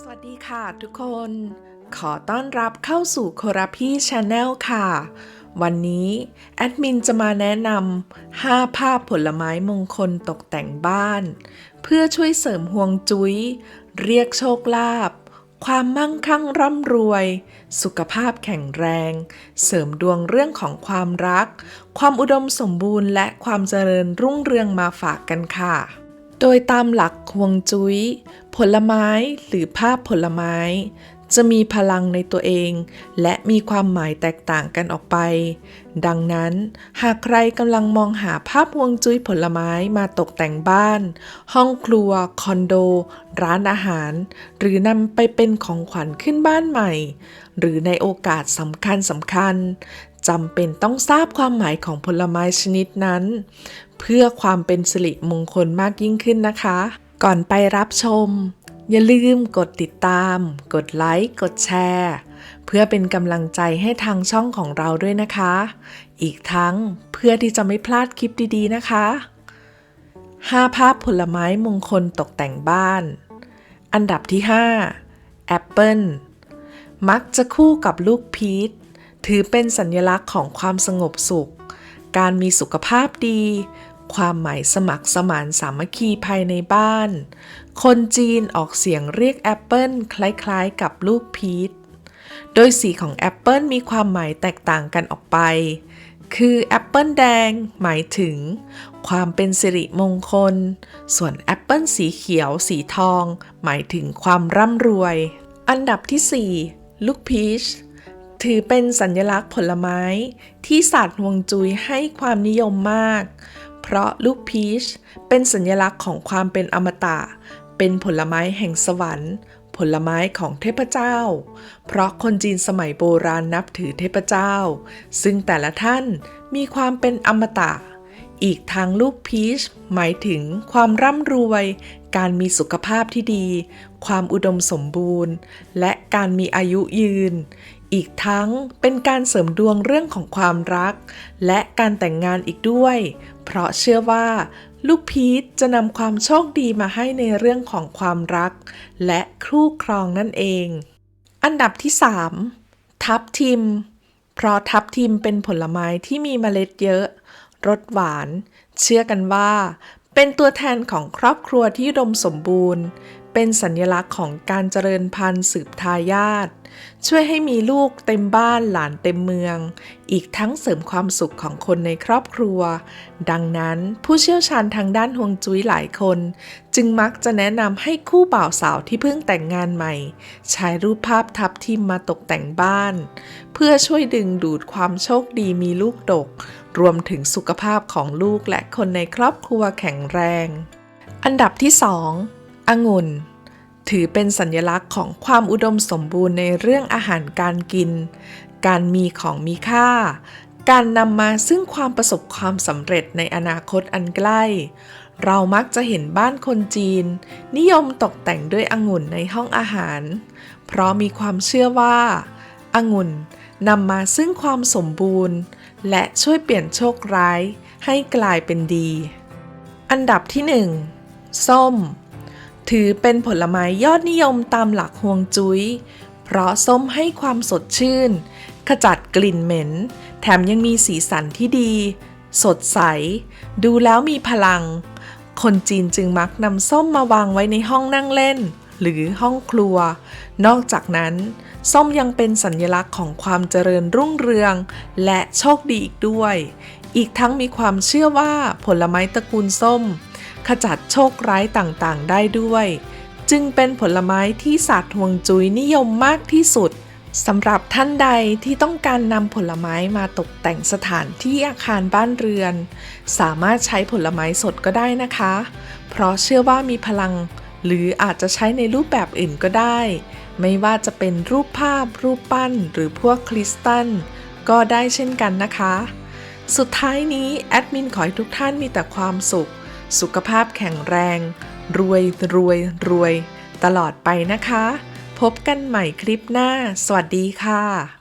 สวัสดีค่ะทุกคน ขอต้อนรับเข้าสู่โคราพี่ชาแนลค่ะ วันนี้แอดมินจะมาแนะนำ5ภาพผลไม้มงคลตกแต่งบ้าน เพื่อช่วยเสริมห่วงจุ้ย เรียกโชคลาภความมั่งคั่งร่ำรวย สุขภาพแข็งแรง เสริมดวงเรื่องของความรัก ความอุดมสมบูรณ์และความเจริญรุ่งเรืองมาฝากกันค่ะ โดยตามหลักฮวงจุ้ย ผลไม้หรือภาพผลไม้ จะมีพลังในตัวเอง และมีความหมายแตกต่างกันออกไป ดังนั้น หากใครกำลังมองหาภาพฮวงจุ้ยผลไม้มาตกแต่งบ้าน ห้องครัว คอนโด ร้านอาหาร หรือนำไปเป็นของขวัญขึ้นบ้านใหม่ หรือในโอกาสสำคัญสำคัญ จำเป็นต้องทราบความหมายของผลไม้ชนิดนั้น เพื่อความเป็นสิริมงคลมากยิ่งขึ้นนะคะ ก่อนไปรับชม อย่าลืมกดติดตาม กดไลค์ กดแชร์ เพื่อเป็นกำลังใจให้ทางช่องของเราด้วยนะคะ อีกทั้งเพื่อที่จะไม่พลาดคลิปดีๆนะคะ 5 ภาพผลไม้มงคลตกแต่งบ้าน อันดับที่ 5แอปเปิลมักจะคู่กับลูกพีช ถือเป็นสัญลักษณ์ของความสงบสุข การมีสุขภาพดี ความหมายสมัครสมานสามัคคีภายในบ้าน คนจีนออกเสียงเรียกแอปเปิลคล้ายๆ กับลูกพีช โดยสีของแอปเปิลมีความหมายแตกต่างกันออกไป คือแอปเปิลแดงหมายถึง ความเป็นสิริมงคล ส่วนแอปเปิลสีเขียวสีทอง หมายถึงความร่ำรวย อันดับที่ 4 ลูกพีช ถือเป็นสัญลักษณ์ผลไม้ที่ศาสตร์ฮวงจุ้ยให้ความนิยมมาก เพราะลูกพีชเป็นสัญลักษณ์ของความเป็นอมตะ เป็นผลไม้แห่งสวรรค์ ผลไม้ของเทพเจ้า เพราะคนจีนสมัยโบราณนับถือเทพเจ้า ซึ่งแต่ละท่านมีความเป็นอมตะ อีกทางลูกพีชหมายถึงความร่ำรวย การมีสุขภาพที่ดี ความอุดมสมบูรณ์ และการมีอายุยืน อีกทั้งเป็นการเสริมดวงเรื่องของความรัก และการแต่งงานอีกด้วย เพราะเชื่อว่า ลูกพีชจะนำความโชคดีมาให้ในเรื่องของความรัก และคู่ครองนั่นเอง อันดับที่ 3 ทับทิม เพราะทับทิมเป็นผลไม้ที่มีเมล็ดเยอะรสหวาน เชื่อกันว่า เป็นตัวแทนของครอบครัวที่ดมสมบูรณ์ เป็นสัญลักษณ์ของการเจริญพันธุ์สืบทายาท ช่วยให้มีลูกเต็มบ้านหลานเต็มเมือง อีกทั้งเสริมความสุขของคนในครอบครัว ดังนั้นผู้เชี่ยวชาญทางด้านฮวงจุ้ยหลายคน จึงมักจะแนะนำให้คู่บ่าวสาวที่เพิ่งแต่งงานใหม่ ใช้รูปภาพทับทิมมาตกแต่งบ้าน เพื่อช่วยดึงดูดความโชคดีมีลูกดก รวมถึงสุขภาพของลูกและคนในครอบครัวแข็งแรง อันดับที่ 2องุ่น ถือเป็นสัญลักษณ์ของความอุดมสมบูรณ์ในเรื่องอาหารการกิน การมีของมีค่า การนำมาซึ่งความประสบความสำเร็จในอนาคตอันใกล้ เรามักจะเห็นบ้านคนจีน นิยมตกแต่งด้วยองุ่นในห้องอาหาร เพราะมีความเชื่อว่าองุ่นนำมาซึ่งความสมบูรณ์ และช่วยเปลี่ยนโชคร้ายให้กลายเป็นดี อันดับที่ 1 ส้ม ถือเป็นผลไม้ยอดนิยมตามหลักฮวงจุ้ย เพราะส้มให้ความสดชื่น ขจัดกลิ่นเหม็น แถมยังมีสีสันที่ดี สดใส ดูแล้วมีพลัง คนจีนจึงมักนำส้มมาวางไว้ในห้องนั่งเล่น หรือห้องครัว นอกจากนั้น ส้มยังเป็นสัญลักษณ์ของความเจริญรุ่งเรือง และโชคดีอีกด้วย อีกทั้งมีความเชื่อว่าผลไม้ตระกูลส้ม ขจัดโชคร้ายต่างๆ ได้ด้วย จึงเป็นผลไม้ที่ศาสตร์ฮวงจุ้ยนิยมมากที่สุดสำหรับท่านใดที่ต้องการนำผลไม้มาตกแต่งสถานที่อาคารบ้านเรือน สามารถใช้ผลไม้สดก็ได้นะคะ เพราะเชื่อว่ามีพลัง หรืออาจจะใช้ในรูปแบบอื่นก็ได้ ไม่ว่าจะเป็นรูปภาพ รูปปั้น หรือพวกคริสตัลก็ได้เช่นกันนะคะ สุดท้ายนี้แอดมินขอให้ทุกท่านมีแต่ความสุข สุขภาพแข็งแรง รวยรวยรวย ตลอดไปนะคะ พบกันใหม่คลิปหน้า สวัสดีค่ะ